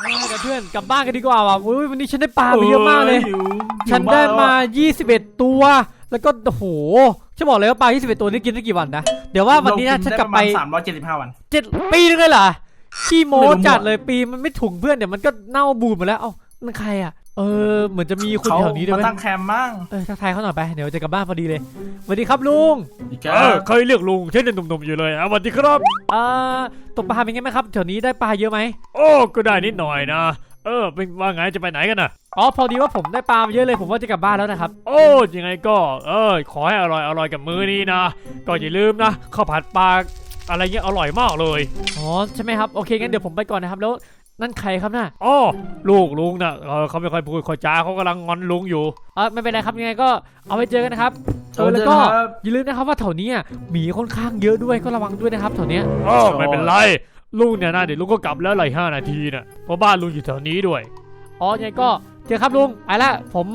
เออเดี๋ยวเพื่อนกลับบ้านกันดีกว่าว่ะอุ้ยวันนี้ฉันได้ปลาไปเยอะมากเลยหิวฉันได้มาหิวก21 ตัว แล้วก็โอ้โหฉันบอกเลยว่าปลา 21 ตัวนี่กินได้กี่วันนะ เดี๋ยวว่าวันนี้นะเราฉันกลับไปด้ระมาณสามร้อยเจ็ดสิบห้าวัน เจ็ดปีนึงเลยเหรอขี้โม้ไม่รู้จัดหมดเลยปีมันไม่ถุงเพื่อนเดี๋ยวมันก็เน่าบูดหมดแล้ว เอ้านั่นใครอะ เออเหมือนจะมีคนอยู่แถวนี้ด้วยมาไหมตั้งแคมป์มั่งเออทักทายเขาหน่อยไปเดี๋ยวจะกลับบ้านพอดีเลยสวัสดีครับลุงอีกเออเคยเรียกลุงฉันยังหนุ่มๆอยู่เลยอะสวัสดีครับเอ่อตกปลาเป็นไงไหมครับแถวนี้ได้ปลาเยอะไหมโอ้ก็ได้นิดหน่อยนะ เออเป็นว่าไงจะไปไหนกันน่ะอ๋อพอดีว่าผมได้ปลามาเยอะเลยผมว่าจะกลับบ้านแล้วนะครับโอ้ยังไงก็เออขอให้อร่อยอร่อยกับมือนี้นะก็อย่าลืมนะข้าวผัดปลาอะไรเงี้ยอร่อยมากเลยอ๋อใช่ไหมครับโอเคงั้นเดี๋ยวผมไปก่อนนะครับแล้ว นั่นใครครับน่ะอ้อลูกลุงนะเออเขาไม่ค่อยพูดค่อยจาเขากำลังงอนลุงอยู่เออไม่เป็นไรครับยังไงก็เอาไว้เจอกันนะครับเออแล้วก็อย่าลืมนะครับว่าแถวนี้อะหมีค่อนข้างเยอะด้วยก็ระวังด้วยนะครับแถวเนี้ยอ๋อไม่เป็นไรลุงเนี่ยนะเดี๋ยวลุงก็กลับแล้วหลายห้านาทีน่ะเพราะบ้านลุงอยู่แถวนี้ด้วย อ๋อยังไงก็เจอครับลุงไปละผม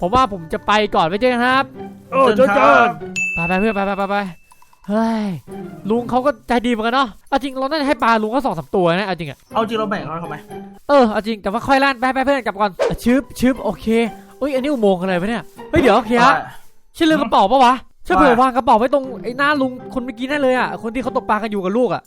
ผมว่าผมจะไปก่อนไปเจอกันครับเออเจอกันไปไปเพื่อนไปไปไปไป เฮ้ยลุงเขาก็ใจดีเหมือนกันเนาะเอาจริงเราน่าจะให้ปลาลุงก็สองสามตัวนะเอาจริงอะเอาจริงเราแบ่งเขาเขาไหมเออเอาจริงแต่ว่าค่อยลั่นไปไปเพื่อนกลับก่อนอะชึบชึบโอเคเอ้ยอันนี้อุโมงค์อะไรวะเนี่ยเฮ้ยเดี๋ยวโอเคฮะฉันลืมกระเป๋าปะวะฉันเผื่อวางกระเป๋าไว้ตรงไอ้หน้าลุงคนเมื่อกี้นั่นเลยอะคนที่เขาตกปลากันอยู่กับลูกอะ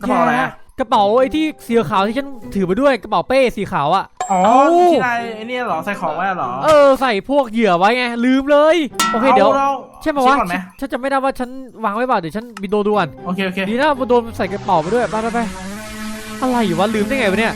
กระเป๋าอะไรอะกระเป๋าไอ้ที่สีขาวที่ฉันถือไปด้วยกระเป๋าเป้สีขาวอะ อ๋อเอ้าที่นายไอ้เนี่ยเหรอ ใส่ของไว้เหรอ เออ ใส่พวกเหยื่อไว้ไง ลืมเลย โอเคเดี๋ยวอาราใช่ปะวะเช็คก่อนไหมฉันจะไม่ได้ว่าฉันวางไว้เปล่าเดี๋ยวฉันบินโดด่วน โอเคโอเคดีนะบินโดนใส่กระเป๋าไปด้วย ไปไปไปอะไรอยู่วะลืมได้ไงวะเนี่ย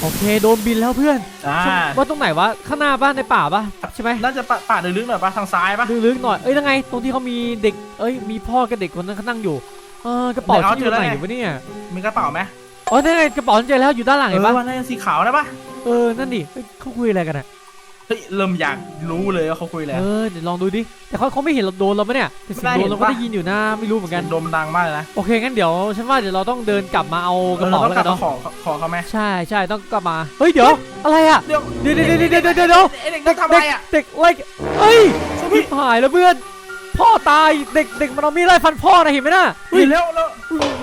โอเคโดนบินแล้วเพื่อนอ่าว่าตรงไหนวะข้างหน้าบ้านในป่าปะใช่ไหมน่าจะปะป่าลึกๆหน่อยปะทางซ้ายปะลึกๆหน่อยเอ้ยยังไง ตรงที่เขามีเด็กเอ้ยมีพ่อกับเด็กคนนั้นเขานั่งอยู่เออกระเป๋าไหนเอาฉันอยู่เจอแล้วไหนไงอยู่วะเนี่ยมีกระเป๋าไหมอ๋อนั่นไงกระเป๋าฉันเจอแล้วอยู่ด้านหลังเอเห็นอปะวันนั้นสีขาวนะปะเออนั่นดิเฮ้ยเขาคุยอะไรกันอะ เฮ้ยเริ่มอยากรู้เลยว่าเขาคุยอะไรเออเดี๋ยวลองดูดิแต่เขาเขาไม่เห็นเราโดนเราปะเนี่ยแต่เสียงไม่โดได้นเราเห็นก็ปะได้ยินอยู่นะไม่รู้เหมือนกันดมดังมากเลยนะโอเคงั้นเดี๋ยวฉันว่าเดี๋ยวเราต้องเดินกลับมาเอากระเป๋าเออแล้วต้กัอนงกลับเนาะมาขอขอเขาไหมใช่ใช่ต้องกลับมาเฮ้ยเดี๋ยวอะไรอะเดี๋ยวเดี๋ยวเดี๋ยวเดี๋ยวเดี๋ยวเดี๋ยวเดี๋ยวไอ้เด็กนั่นทำอะไรอะเด็กเล็กเฮ้ยชิบหายแล้วเพื่อน พ่อตายเด็กเด็กมันเอามีดไล่ฟันพ่อนะเห็นไหมน่ะเฮ้ยแล้วแล้ว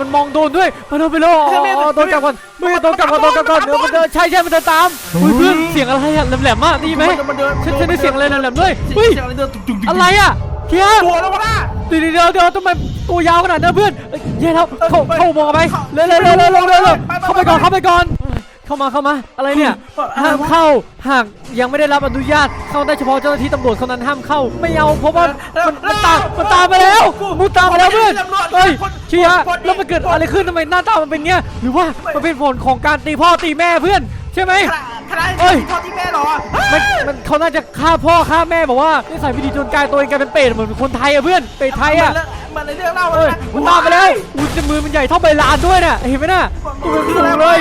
มันมองโดนด้วยมาเร็วไปเร็วอ๋อใช่ไหมอ๋อโดนกลับก่อนไม่โดนกลับก่อนโดนกลับก่อนเดี๋ยวมันเดินใช่ใช่มันเดินตามเฮ้ยเฮ้ยเพื่อนเสียงอะไรอะแหลมๆอะได้ยินไหมมันเดินฉันฉันได้เสียงอะไรแหลมๆด้วยเฮ้เฮ้ยยเสียงอะไรเดินตุกตุกตุกอะไรอะเคียร์ตัวแล้ววะน่ะเดี๋ยวเดี๋ยวเดี๋ยวทำไมตัวยาวขนาดนั้นเพื่อนเอ้ยแย่แล้วเข้าไปเข้าอุโมงค์ไปเข้าเร็วเร็วเร็วเร็วเร็วเร็วเร็วไปไปเข้าไปก่อนไปเข้าไปก่อน เข้ามาเข้ามา อะไรเนี่ยห้ามเข้าหากยังไม่ได้รับอนุญาตเข้าได้เฉพาะเจ้าหน้าที่ตำรวจเท่านั้นห้ามเข้า ไม่เอาเพราะว่ามันมันตามมันตามไปแล้วมันตามไปแล้วเพื่อนเฮ้ยเชียร์แล้วมันเกิดอะไรขึ้นทำไมหน้าตามันเป็นเงี้ยหรือว่ามันเป็นผลของการตีพ่อตีแม่เพื่อนใช่ไหมขนาดเอ้ยพ่อที่แม่เหรอมันมันเขาน่าจะฆ่าพ่อฆ่าแม่บอกว่านิสัยไม่ดีจนกลายตัวเองกลายเป็นเป็ดเหมือนคนไทยอะเพื่อนเป็ดไทยอะมันในเรื่องเล่าเอ้ยมันตามไปแล้วอุ้ยแต่มือมันใหญ่เท่าใบลานด้วยน่ะเห็นไหมน่ะตัวมันสูงเลย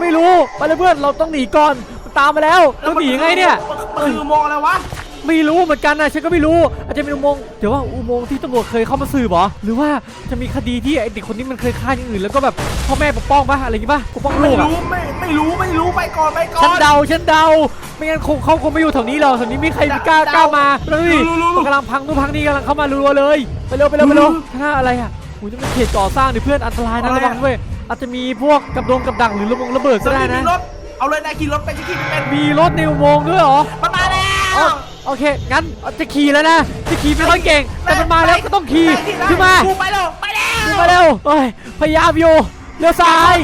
ไม่รู้ไปเลยเพื่อนเราต้องหนีก่อนมันตามมาแล้วเราหนียังไงเนี่ย มันคือมองอะไรวะ ไม่รู้เหมือนกันนะฉันก็ไม่รู้ อาจจะเป็นอุโมงค์เดี๋ยวว่าอุโมงค์ที่ตำรวจเคยเข้ามาสืบเหรอหรือว่าจะมีคดีที่ไอเด็กคนนี้มันเคยฆ่าอย่างอื่นแล้วก็แบบพ่อแม่ปกป้องปะอะไรอย่างงี้ปะปกป้องไม่ลูกอะรู้ไม่ไม่รู้ไม่รู้ไปก่อนไปก่อน ฉันเดาฉันเดาไม่งั้นคงเขาคงไม่อยู่แถวนี้หรอกแถวนี้ไม่มีใครกล้าเดากล้ามาแล้วนี่รู้รู้รู้ มันกำลังพังนู่นพังนี่กำลังเข้ามารัวๆเลยไปเร็วไปเร็วไปเร็วข้างหน้าอะไรอะโอ้ยนี่มันเขตก่อสร้างดิเพื่อนอันตรายนะอะไรระอะวังด้วย อาจจะมีพวกกับดงกับดักหรือระบงระเบิดก็ได้นะ มีรถ เอาเลยนายขี่รถไปจะขี่ไปเป็นมีรถในอุโมงค์ด้วยเหรอ มันมาแล้วอ๋อโอเค งั้นจะขี่แล้วนะ จะขี่ไม่ค่อยเก่ง แต่มันมาแล้วก็ต้องขี่ ขึ้นมา กูไปแล้ว ไปแล้วขึ้นมาเร็วเอ้ย พยายามอยู่ เลี้ยวซ้าย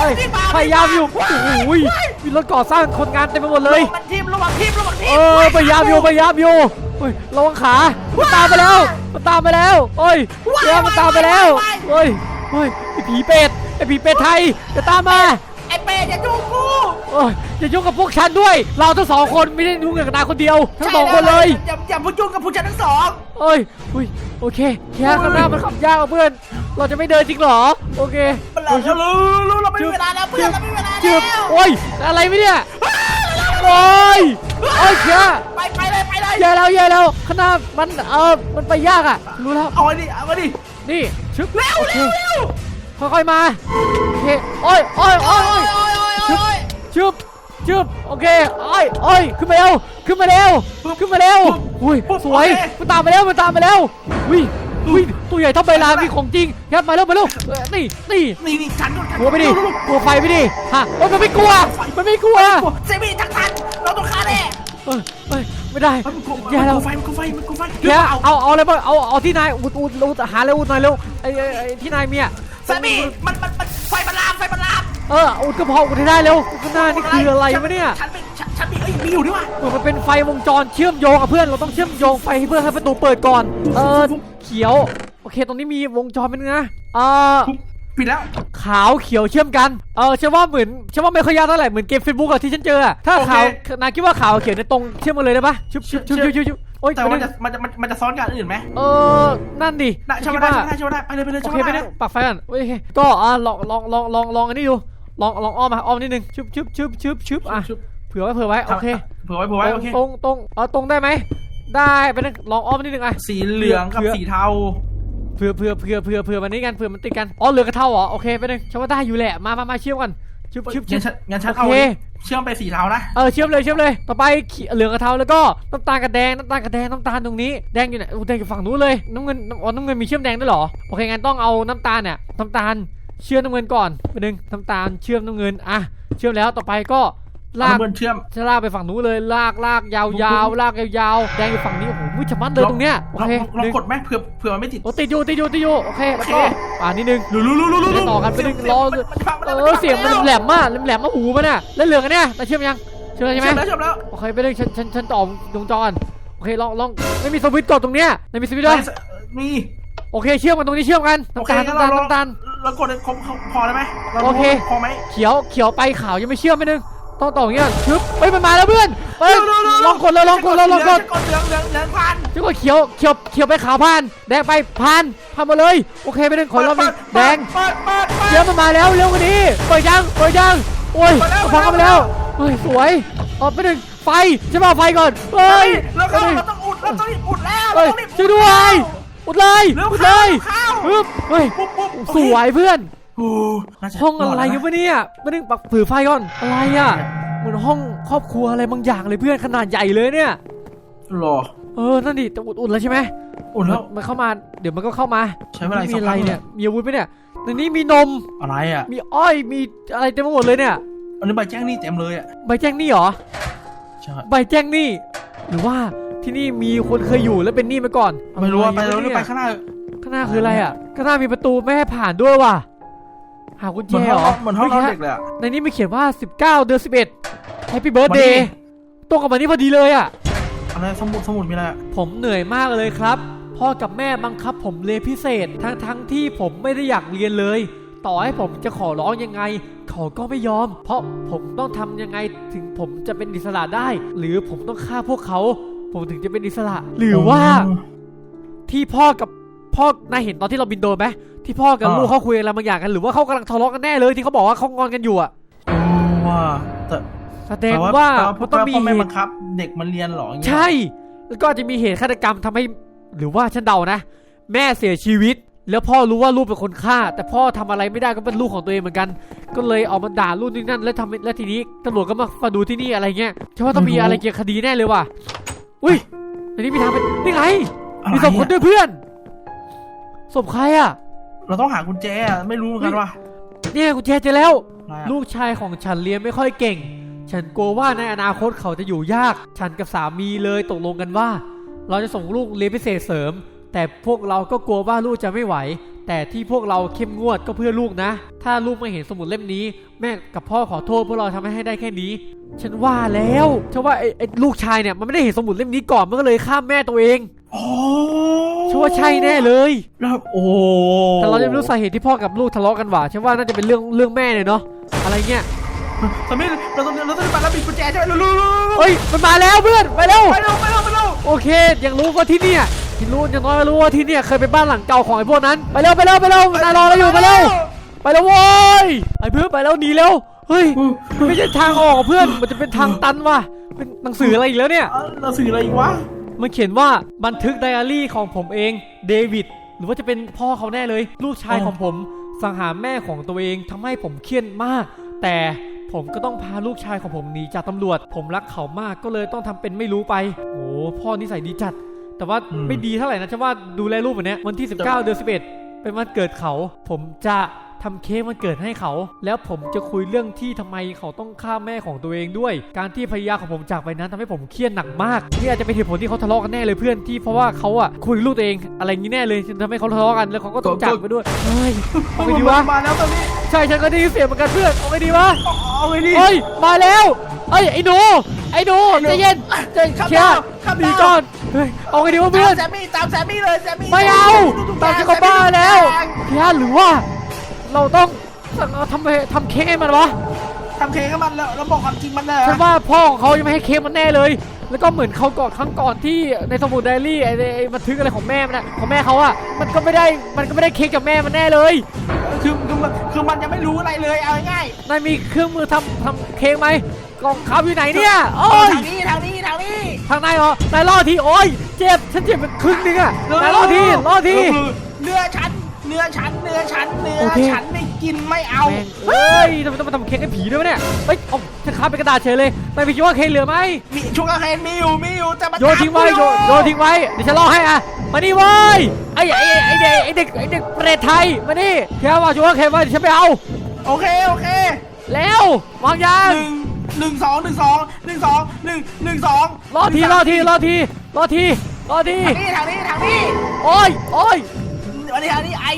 เอ้ยพยายามอยู่ โอ้โหยมีรถก่อสร้างคนงานเต็มไปหมดเลย มันทิมระวังทิมระวังทิมเออ พยายามอยู่ พยายามอยู่เฮ้ยระวังขา มันตามไปแล้ว มันตามไปแล้วโอ้ยเดี๋ยวมันตามไปแล้วเฮ้ย เฮ้ยไอ้ผีเป็ดไอ้ผีเป็ดไทยจะตามมาไอ้เป้อย่าจูงกูโอ้ยอย่ายุ่งกับพวกฉันด้วย เราทั้งสองคนไม่ได้ยุ่งกับนายคนเดียวทั้งสองคนเลยอย่าอย่าพูดจุงกับผู้ชายทั้งสองเอ้ยอุ้ยโอเคแค่ข้างหน้ามันขับยากอะเพื่อน เราจะไม่เดินจริงเหรอโอเคมันหลับแล้วรู้รู้เราไม่มีเวลาแล้วเพื่อนเราไม่มีเวลาจืแล้บวโอ้ยอะไรไม่เนี่ยโอ้ยโอ้ยแค่ไปไปเลยไปเลยแย่แล้วแย่แล้วข้างหน้ามันเออมันไปยากอะรู้แล้วเอาไอ้ดิเอาไอ้ดิ นี่ชึบเร็วโอเคเร็วเร็วค่อยๆมาโอเคโอ้ยโอ้ยโอ้ยโอ้ยโอ้ยโอ้ยโอ้ยชึบชึบโอเคโอ้ยโอ้ยขึ้นมาเร็วขึ้นมาเร็วขึ้นมาเร็วอุ้ยสวยมันตามไปแล้วมันตามไปแล้วอุ้ยอุ้ยตัวใหญ่เท่าใบลานมีของจริงยัดมาเร็วมาเร็วเออนี่นี่นี่นี่ฉันก่อนกลัวไปดิกลัวไฟไปดิฮะโอ้ยมันไม่กลัวมันไม่กลัวเซมี่ทักทันเราต้องฆ่าแน่เอ้ยเอ้ย ไม่ได้มันกลัวแย่แล้วไฟมันกลัวไฟมันกลัวไฟแย่เอาเอาอะไรบ้างเอาเอาที่นายอุดอุดอุดหาเร็วอุดหน่อยเร็วไอ้ไอ้ไอ้ที่นายมีอะเซมี่มันมันมันไฟมันลามไฟมันลามเอออุดก็พออุดให้ได้เร็วข้างหน้านี่คืออะไรวะเนี่ยฉันเป็นฉันฉันมีเอ้ยมีอยู่ด้วยว่ะเหมือนมันเป็นไฟวงจรเชื่อมโยงกับเพื่อนเราต้องเชื่อมโยงไฟให้เพื่อให้ประตูเปิดก่อน เออเขียวโอเคตรงนี้มีวงจรเป็นไงนะเออ ปิดแล้ว ขาวเขียวเชื่อมกัน เออฉันว่าเหมือนฉันว่าไม่ค่อยยากเท่าไหร่เหมือนเกมเฟซบุ๊กอะที่ฉันเจออะถ้าขาวนาคิดว่าขาวเขียวเนี่ยตรงเชื่อมกันเลยได้ปะชุบชุบชุบชุบชุบชุบโอ๊ยแต่ไม่ว่าได้จะมันจะมันมันจะซ้อนกับอันอื่นไหมเออนั่นดิได้ใช่ไหมคิดได้ว่าใช่ไหมได้ใช่ไหมได้ไปเลยไปเลยโอใช่เคไหมไม่ได้ปักไฟกันโอเคก็อะลองลองลองลองลองอันนี้ดูลองลองอ้อมมาอ้อมนิดนึงชุบชุบชุบชุบชุบอะเผื่อไว้เผื่อไว้โอเคเผื่อไว้เผื่อไว้โอเคตรงตรงเออตรงได้ไหมได้ไปนั่งลองอ้อมนิดนึงอะ สีเหลืองกับสีเทา เผื่อเผื่อเผื่อเผื่อเผื่อมันนี้กันเผื่อมันติดกันอ๋อเหลือกระเท่าเหรอโอเคไปนึงฉันว่าได้อยู่แหละมามามาเชื่อมกันชุบชุบชุงั้บนฉันงั้นฉันโอเอาเคเชื่อมไปสีเทานะเออเชื่อมเลยเชื่อมเลย ต่อไปเขียวเหลืองกระเทาแล้วก็น้ำตาลกับแดงน้ำตาลกับแดงน้ำตาลตรงนี้แดงอยู่ไหนอุ๊ยแดงอยู่ฝั่งนู้นเลยน้ำเงินน้ำอ๋อน้ำเงินมีเชื่อมแดงด้วยเหรอโอเคงั้นต้องเอาน้ำตาลเนี่ยน้ำตาลเชื่อมน้ำเงินก่อนไปนึงน้ำตาลเชื่อมน้ำเงินอะเชื่อมแล้วต่อไปก็ ลากเบิร์นเชื่อมจะลากไปฝั่งนู้นเลยลากลากยาวๆลากยาวๆแดงอยู่ฝั่งนี้โอ้โหมืดชะมัดเลยตรงเนี้ยโอเราเคเราหนึ่งกดไหมเผื่อเผื่อมันไม่ติดโอ้ติดอยู่ติดอยู่ติดอยู่โอเคแล้วก็โอเคอ่านิดนึงรู้รู้รู้รู้รู้เดี๋ยวต่อกันไปหนึ่งรอเออเสียงมันแหลมมากแหลมมาหูมันน่ะแล้วเหลืองอันเนี้ยแต่เชื่อมยังเชื่อมแล้วใช่ใช่ไหไหมมเชื่อมแล้วโอเคไปเลยฉันฉันฉันต่อวงจรโอเคลองลองไม่มีสวิตช์กดตรงเนี้ยไม่มีสวิตช์ด้วยมีโอเคเชื่อมกันตรงนี้เชื่อมกันโอน้ำเคตาลงั้นน้ำตาลเราน้ำตาลเรากดครบพอแล้วไหมโอเคพอไหมเขียวเขียวไปขาวยังไม่เชื่อมไม่นึง ต้องต่ออย่างเงี้ยชึบเฮ้ยมันมาแล้วเพื่อนเฮ้ยลองกดเลยลองกดเลยลองกดกดเหลืองเหลืองเหลืองพันจะกดเขียวเขียวเขียวไปขาวผ่านแดงไปผ่านผ่านมาเลยโอเคไปนึงขอรอบนึงแดงเปิดเปิดเปิดเขียวมันมาแล้วเร็วกว่านี้เปิดยังเปิดยังโอ้ยเปิดแล้วฟังกันไปแล้วเฮ้ยสวยออกไปหนึ่งไฟจะมาเอาไฟก่อนเฮ้ยแล้วไปเข้าหนึ่งเราต้องอุดเราต้องรีบอุดแล้วเฮ้ยเราต้องรีบช่วยด้วยอุดเลยเร็วอุดเลยเข้าปึ๊บเฮ้ยปุ๊บปุ๊บสวยเพื่อนโอ้น่าจ ห้องอะไรดกันแล้ววะเนี่ยมานึงปักผือไฟก่อนอะไรอะเหมือนห้องครอบครัวอะไรบางอย่างเลยเพื่อนขนาดใหญ่เลยเนี่ยหรอเออนั่นดิแต่อุดอุดแล้วใช่ไหมอุดแล้วมันเข้ามาเดี๋ยวมันก็เข้ามาใช้เวลามีสักอะไรพักเนี่ยมีอาวุธไหมเนี่ยในนี้มีนมอะไรอะมีอ้อยมีอะไรเต็มไปหมดเลยเนี่ยอันนี้ใบแจ้งหนี่เต็มเลยอะใบแจ้งหนี้เหรอใช่ใบแจ้งหนี้หรือว่าที่นี่มีคนเคยอยู่แล้วเป็นหนี้มาก่อนไม่รู้ว่าไปอะแล้ววะหรือเนี่ยไปข้างหน้าข้างหน้าคืออะไรอะข้างหน้ามีประตูไม่ให้ผ่านด้วยว่ะ หากุญเหมืแจอนเหห้รองอเหมือนห้องนอนเด็กเลยอะในนี้มีเขียนว่า 19 เดือน11 Happy Birthday วันนี้ตรงกับวันนี้พอดีเลยอะอะไรสมุดสมุดมีอะไรอะผมเหนื่อยมากเลยครับ พ่อกับแม่บังคับผมเรียนพิเศษ ทั้งทั้งที่ผมไม่ได้อยากเรียนเลย ต่อให้ผมจะขอร้องยังไงเขาก็ไม่ยอม เพราะผมต้องทำยังไงถึงผมจะเป็นอิสระได้ หรือผมต้องฆ่าพวกเขา ผมถึงจะเป็นอิสระ หรือว่าที่พ่อกับ พ่อนายเห็นตอนที่เราบินโดรนไหมที่พ่อกับอ่าลูกเขาคุยอะไรบางอย่างกันหรือว่าเขากำลังทะเลาะกันแน่เลยที่เขาบอกว่าเขางอนกันอยู่อะโอ้ว่าแต่แสดงว่าแต่มันต้องมีพ่อเหแม่ตุบังคับ เด็กมันเรียนเหรออย่างเงี้ยใช่ แล้วก็อาจจะมีเหตุฆาตกรรมทำให้หรือว่าฉันเดานะ แม่เสียชีวิต แล้วพ่อรู้ว่าลูกเป็นคนฆ่า แต่พ่อทำอะไรไม่ได้ก็เป็นลูกของตัวเองเหมือนกัน ก็เลยออกมาด่าลูกนี่นั่น แล้วทำให้แล้วทีนี้ตำรวจก็มามาดูที่นี่อะไรเงี้ยฉันว่าต้องมีอะไรเกี่ยวกับคดีแน่เลยว่ะอุ้ยอันนี้มีทางเป็นนี่ไงอะไรมีศพคนอะด้วยเพื่อน ศพใครอะเราต้องหากุญแจอะไม่รู้เหมือนกันว่าเนี่ยกูแจเจอแล้ว อะไรอะลูกชายของฉันเรียนไม่ค่อยเก่ง ฉันกลัวว่าในอนาคตเขาจะอยู่ยาก ฉันกับสามีเลยตกลงกันว่า เราจะส่งลูกเรียนพิเศษเสริม แต่พวกเราก็กลัวว่าลูกจะไม่ไหว แต่ที่พวกเราเข้มงวดก็เพื่อลูกนะ ถ้าลูกไม่เห็นสมุดเล่มนี้ แม่กับพ่อขอโทษพวกเราทำให้ได้แค่นี้ ฉันว่าแล้วฉันว่าไอ้ไอ้ลูกชายเนี่ยมันไม่ได้เห็นสมุดเล่มนี้ก่อนมันก็เลยฆ่าแม่ตัวเองโอ้ ฉันว่าใช่แน่เลยแล้วโอ้แต่เราจะไม่รู้สาเหตุที่พ่อกับลูกทะเลาะกันหว่าฉันว่าน่าจะเป็นเรื่องเรื่องแม่เนี่ยเนาะอะไรเงี้ยสามีเราต้องเราต้องไปแล้วปิดกุญแจใช่ไหมรู้รู้เฮ้ยมันมาแล้วเพื่อนไปเร็วไปเร็วไปเร็วไปเร็วโอเคยังรู้ว่าที่เนี่ยที่รู้อย่างน้อยก็รู้ว่าที่เนี่ยเคยเป็นบ้านหลังเก่าของไอ้พวกนั้นไปเร็วไปเร็วไปเร็วนายรอเราอยู่ไปเร็วไปเร็วโว้ยไอ้เพื่อนไปแล้วหนีเร็วเฮ้ยไม่ใช่ทางออกอะเพื่อนมันจะเป็นทางตันว่ะเป็นหนังสืออะไรอีกแล้วเนี่ยเอ้าเราสื่ออะไรอีกวะ มันเขียนว่าบันทึกไดอารี่ของผมเองเดวิดหรือว่าจะเป็นพ่อเขาแน่เลย ลูกชายของผมสังหารแม่ของตัวเองทำให้ผมเครียดมาก แต่ผมก็ต้องพาลูกชายของผมหนีจากตำรวจ ผมรักเขามากก็เลยต้องทำเป็นไม่รู้ไปโอ้พ่อนิสัยดีจัด แต่ว่าอืมไม่ดีเท่าไหร่นะฉันว่าดูแลรูปแบบเนี้ยวันที่ 19 เดือน11 เป็นวันเกิดเขา ผมจะ ทำเค้กวันเกิดให้เขา แล้วผมจะคุยเรื่องที่ทำไมเขาต้องฆ่าแม่ของตัวเองด้วย การที่ภรรยาของผมจากไปนั้นทำให้ผมเครียดหนักมากนี่อาจจะเป็นเหตุผลที่เขาทะเลาะกันแน่เลยเพื่อนที่เพราะว่าเขาอะคุยกับลูกตัวเองอะไรอย่างนี้แน่เลยจนทำให้เขาทะเลาะกันแล้วเขาก็ต้องจากไปด้วยเฮ้ยเอาไงดีวะมาแล้วตอนนี้ใช่ฉันก็ได้ยินเสียงเหมือนกันเพื่อนเอาไงดีวะเอาเอาไงดีเฮ้ยมาแล้วเฮ้ยไอ้หนูไอ้หนูใจเย็นใจขับเคลียร์ดาวขับดาวดีก่อนเฮ้ยเอาไงดีวะเพื่อนตามแซมมี่ตามแซมมี่เลยแซมมี่ไม่เอาตามฉันก็บ้าแล้วเคลียร์หรือว่า เราต้องทำไมทำเค้กให้มันวะทำเค้กให้มันแล้วแล้วบอกความจริงมันเลยฉันว่าพ่อของเขายังไม่ให้เค้กมันแน่เลย แล้วก็เหมือนเขาก่อนครั้งก่อนที่ในสมุดไดอารี่ไอ้ไอ้บันทึกอะไรของแม่มันอะของแม่เขาอะมันก็ไม่ได้มันก็ไม่ได้เค้กกับแม่มันแน่เลยคือคือมันคือมันยังไม่รู้อะไรเลยเอาง่ายนายมีเครื่องมือทำทำเค้กไหมกล่องเขาอยู่ไหนเนี่ยๆโอ้ยทางนี้ทางนี้ทางนี้ทางนายเหรอนายรอดทีโอ้ยเจ็บฉันเจ็บเป็นครึ่งนึงอะนายรอดทีรอดทีเนื้อชั้นเนื้อชั้นเนื้อชั้นเนื้อโอเคชั้นไม่กินไม่เอา แม่งเฮ้ยทำไมต้องมาทำเค้กให้ผีด้วยวะเนี่ยเฮ้ยเอาฉันค้าเป็นกระดาษเฉยเลยนายไปคิดว่าเค้กเหลือไหมมีชุกกระเคนมีอยู่มีอยู่แต่มันโยนทิ้งไว้โยนโยนทิ้งไว้เดี๋ยวฉันรอให้อะมานี่เว้ยไอ้ไอ้ไอ้เด็กไอ้เด็กไอ้เด็กเปรตไทยมานี่แค่ว่าชัวร์เค้กไว้เดี๋ยวฉันไปเอาโอเคโอเคแล้ววางยาหงนึ่งหนึ่งสองหนึ่งสองหนึ่งสองหนึ่งหนึ่งสองรอทีรอทีรอทีรอทีรอที ทางนี้ทางนี้ทางนี้โอ้ยโอ้ย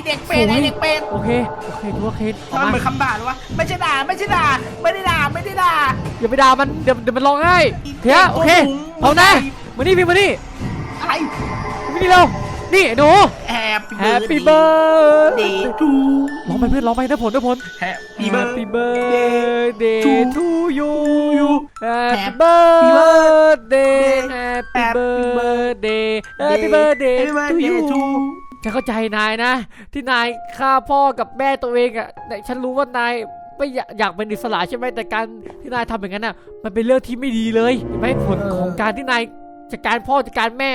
เด็กเป็ดไอเด็กเป็ดโอเค โอเคชัวร์เค้กทำไมเหมือนคำด่าเลยวะไม่ใช่ด่าไม่ใช่ด่าไม่ได้ด่าไม่ได้ด่า อย่าไปด่ามัน เดี๋ยวเดี๋ยวมันร้องไห้เทียโอเคตัวสูงเอานะมานี่พี่มานี่อะไรมานี่เร็ว นี่หนู แฮป Happy birthday ทูร้องไปเพื่อนร้องไปนะผลนะผลแฮปปี้เบิร์ Happy birthday to to you you Happy Happy birthday Happy Happy birthday Happy birthday to you ทู ฉันเข้าใจนายนะ ที่นายฆ่าพ่อกับแม่ตัวเองอะแต่ฉันรู้ว่านายไม่อยากอยากเป็นอิสระใช่ไหมแต่การที่นายทำอย่างนั้นอะ มันเป็นเรื่องที่ไม่ดีเลยเห็นไหมผลของการที่นายจัดการพ่อจัดการแม่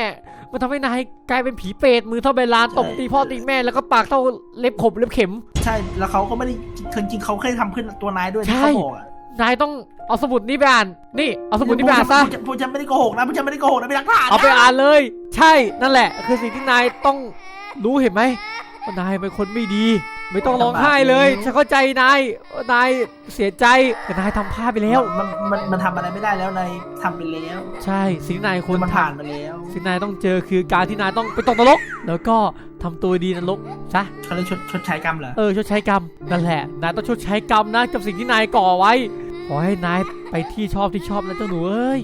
มันทำให้นายกลายเป็นผีเปรตมือเท่าใบลานตบตีพ่อตีแม่แล้วก็ปากเท่าเล็บขบเล็บเข็ม ใช่ แล้วเขาก็ไม่ได้จริงๆเขาเคยทำขึ้นตัวนายด้วยใช่ที่เขาบอกอะนายต้องเอาสมุดนี้ไปอ่านนี่เอาสมุดนี้ไปอ่านซะพวกฉันไม่ได้โกหกนะพวกฉันไม่ได้โกหกนะเป็นหลักฐานเอาไปนะ อ่านเลย ใช่นั่นแหละ คือสิ่งที่นายต้อง รู้เห็นไหมว่านายเป็นคนไม่ดี ไม่ต้องร้องไห้เลยฉันเข้าใจนายว่านายเสียใจแต่นายทำพลาดไปแล้ว มันมันมันทำอะไรไม่ได้แล้วนายทำไปแล้ว ใช่สิ่งที่นายควรมันทผ่านไปแล้วำสิ่งที่นายต้องเจอคือการที่นายต้องไปตกนรก แล้วก็ทำตัวดีนรกซะเขาเลยชดชดใช้กรรมเหรอเออชดใช้กรรมนั่นแหละนายต้องชดใช้กรรมนะกับสิ่งที่นายก่อไว้ขอให้นายไปที่ชอบที่ชอบนะเจ้าหนูเอ้ย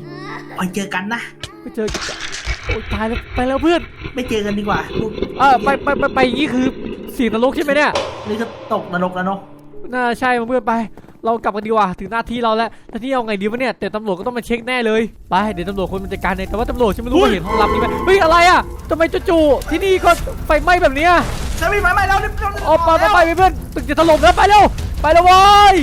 ไปเจอกันนะไปเจอกัน โอ๊ยตายแล้วไปแล้วเพื่อนไม่เจอกันดีกว่าลูกเออไปไปไปไปอย่างนี้คือสีนรกใช่ไหมเนี่ยนี่ก็ตกนรกแล้วเนาะน่าใช่มาเพื่อนไป เรากลับกันดีกว่าถึงหน้าที่เราแล้วหน้าที่เอาไงดีวะเนี่ยแต่ตำรวจก็ต้องมาเช็คแน่เลยไปเดี๋ยวตำรวจคนมันจัดการเองแต่ว่าตำรวจฉันไม่รู้ว่าเห็นห้องลับนี้ไหมเฮ้ยอะไรอะทำไมจู่ๆที่นี่ก็ไฟไหม้แบบเนี้ยจะมีไฟไหม้แล้วรีบเอาไปไปไปเพื่อนตึกจะถล่มแล้วไปเร็วไปแล้วเว้ย